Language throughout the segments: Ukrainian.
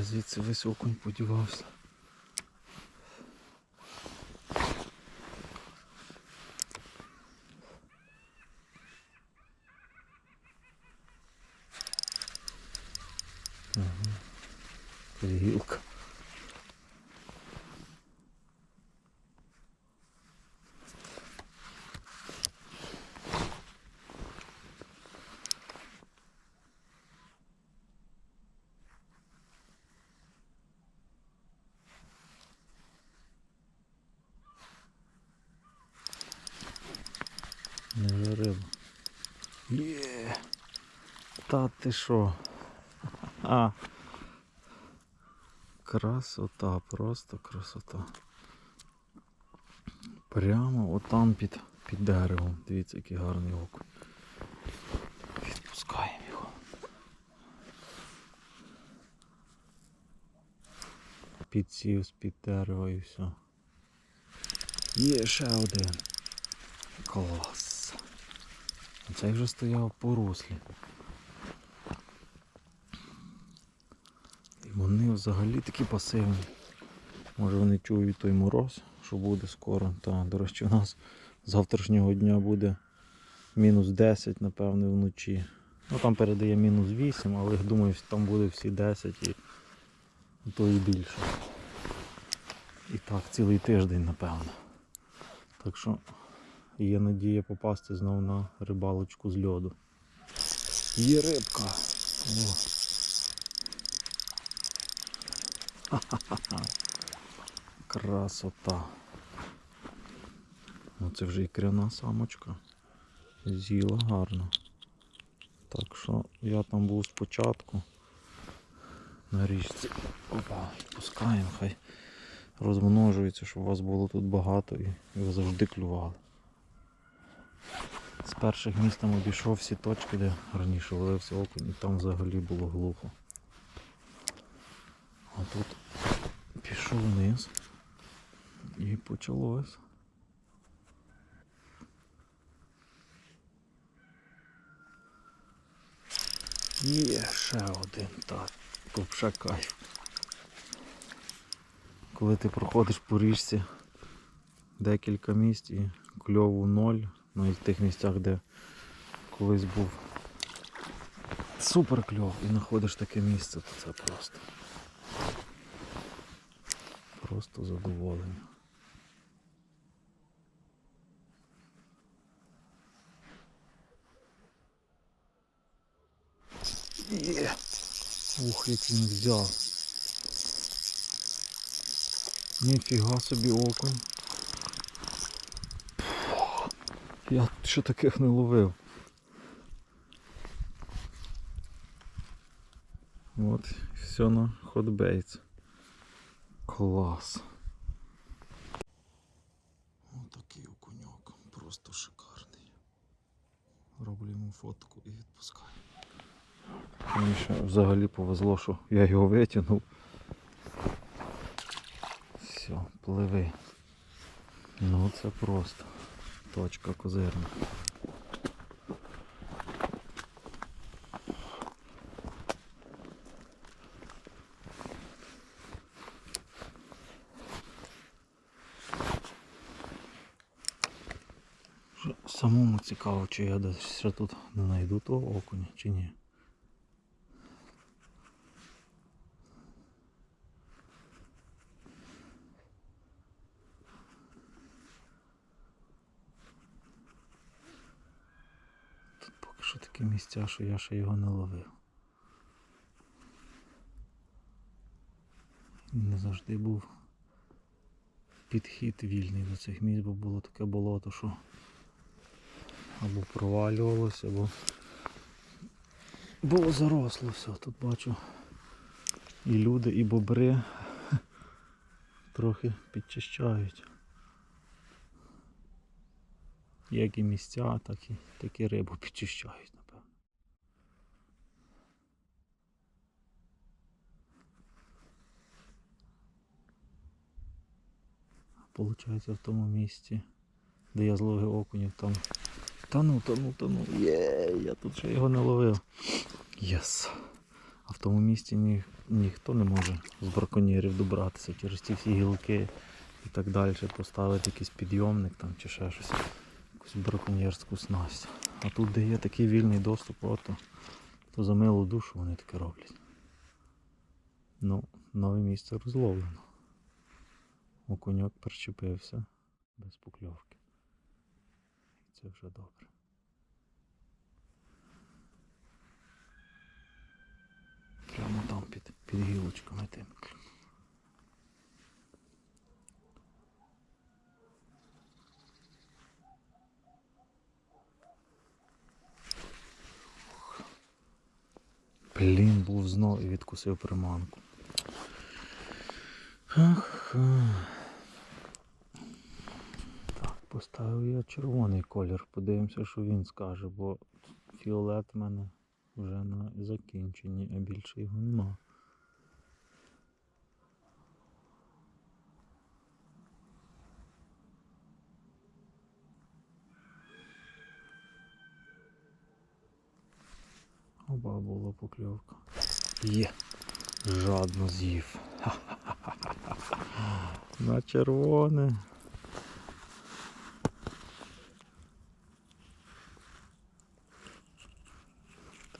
Звідси весь окунь подівався? Ага. Гілка. Не риба. Є. Та ти що? А. Красота, просто красота. Прямо отам під, під деревом. Дивіться, який гарний окунь. Відпускаємо його. Підсів з-під дерева і все. Є ще один. Клас. Цей вже стояв по руслі. І вони взагалі такі пасивні. Може вони чують той мороз, що буде скоро. Та, до речі, у нас завтрашнього дня буде мінус 10, напевне, вночі. Ну там передає мінус 8, але я думаю, там буде всі 10 і то і більше. І так цілий тиждень, напевно. Так що є надія попасти знову на рибалочку з льоду. Є рибка. О. Красота. Ну це вже ікряна самочка. З'їла гарно. Так що я там був спочатку на річці. Опа, пускаємо, хай розмножується, щоб у вас було тут багато і ви завжди клювали. З перших місць там обійшов всі точки, де раніше валився окунь, і там взагалі було глухо. А тут пішов вниз і почалось. Є ще один, так, кайф. Коли ти проходиш по річці декілька місць і кльову ноль, і в тих місцях, де колись був супер кльов і знаходиш таке місце, то це просто. Просто задоволення. Є. Ух, як він взяв. Ніфіга собі окунь. Я ще таких не ловив. От, все на ходбейц. Клас. Отакий окуньок, просто шикарний. Роблю йому фотку і відпускаю. Мені ще взагалі повезло, що я його витягнув. Все, пливи. Ну це просто точка козирна. Самому цікаво, чи я десь ще тут не знайду того окуня, чи ні. Тут поки що такі місця, що я ще його не ловив. Не завжди був підхід вільний до цих місць, бо було таке болото, що або провалювалося, або було заросло все. Тут бачу і люди, і бобри трохи підчищають. Як і місця, так і, так і рибу підчищають, напевно. Получається в тому місці, де я зловив окунів, там Тану, тану, тану. Є, я тут ще його не ловив. Єс. А в тому місці ні, ніхто не може з браконьєрів добратися через ті всі гілки і так далі. Поставити якийсь підйомник там чи ще щось, якусь браконьєрську снасть. А тут, де є такий вільний доступ, от, то, за милу душу вони таке роблять. Ну, нове місце розловлено. Окуньок причепився без покльовки. Це вже добре. Прямо там під, під гілочками тим. Блін, був знов і відкусив приманку. Ах. Поставив я червоний колір. Подивимося, що він скаже, бо фіолет в мене вже на закінченні, а більше його нема. Оба була покльовка. Є. Жадно з'їв. На червоне.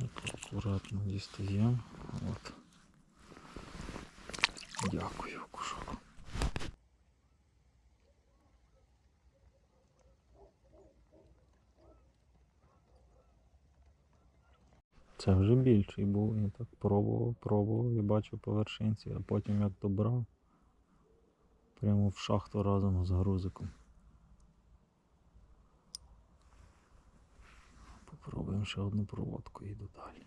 Так, акуратно дістаємо. От. Дякую, кушок. Це вже більший був. Я так пробував, пробував і бачив по вершинці, а потім як добрав. Прямо в шахту разом з грузиком. Попробуємо ще одну проводку і йду далі.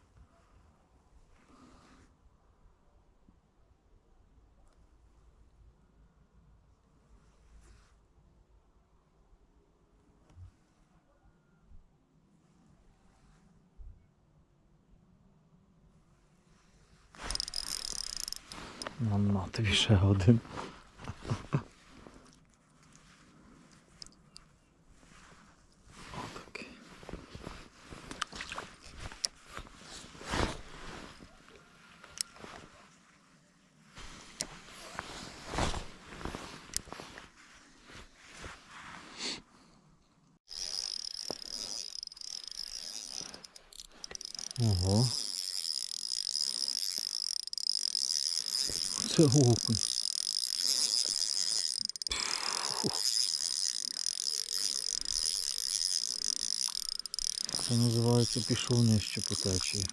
На, на тобі ще один. Ого. Це окунь. Це називається пішов нижче по течії.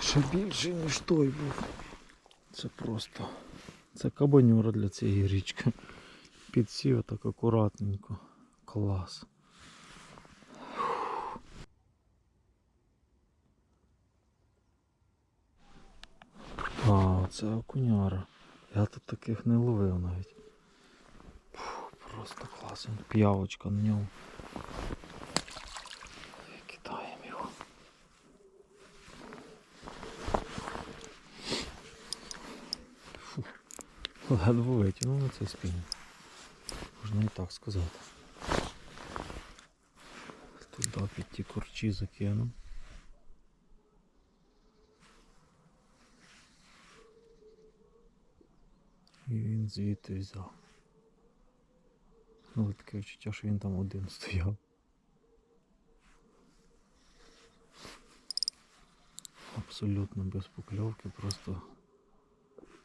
Ще більший, ніж той був. Це просто. Це кабанюра для цієї річки. Підсів так акуратненько. Клас. А, це окуняра. Я тут таких не ловив навіть. Фу, просто клас. Він П'явочка на ньому. Кидаємо його. Фу. Ледве витягнув на цей спінінг. Можна і так сказати. Туди під ті корчі закинув. І звідти взяв. Ну, таке відчуття, що він там один стояв. Абсолютно без покльовки, просто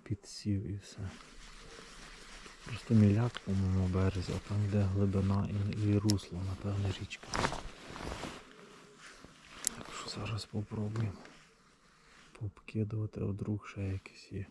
підсів і все. Просто міляк, по-моєму, березі, а там йде глибина і, і русло, напевне, річка. Так що зараз попробуємо попкидувати, а вдруг ще якісь є.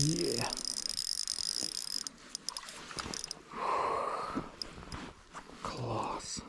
Є. Клас.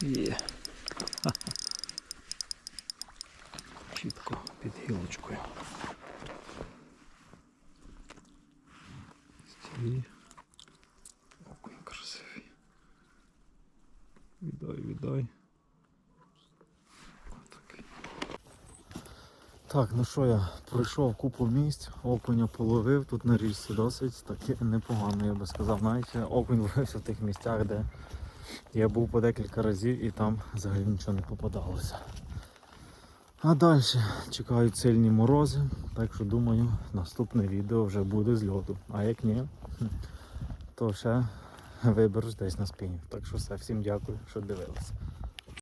Є. Чітко під гілочкою. Стій. Окунь красивий. Віддай, віддай. Так, ну що я пройшов купу місць, окуня половив, тут на річці досить таки непогано, я би сказав. Навіть окунь ловився в тих місцях, де я був по декілька разів і там взагалі нічого не попадалося. А далі чекають сильні морози, так що думаю, наступне відео вже буде з льоду. А як ні, то ще виберусь десь на спині. Так що все, всім дякую, що дивилися.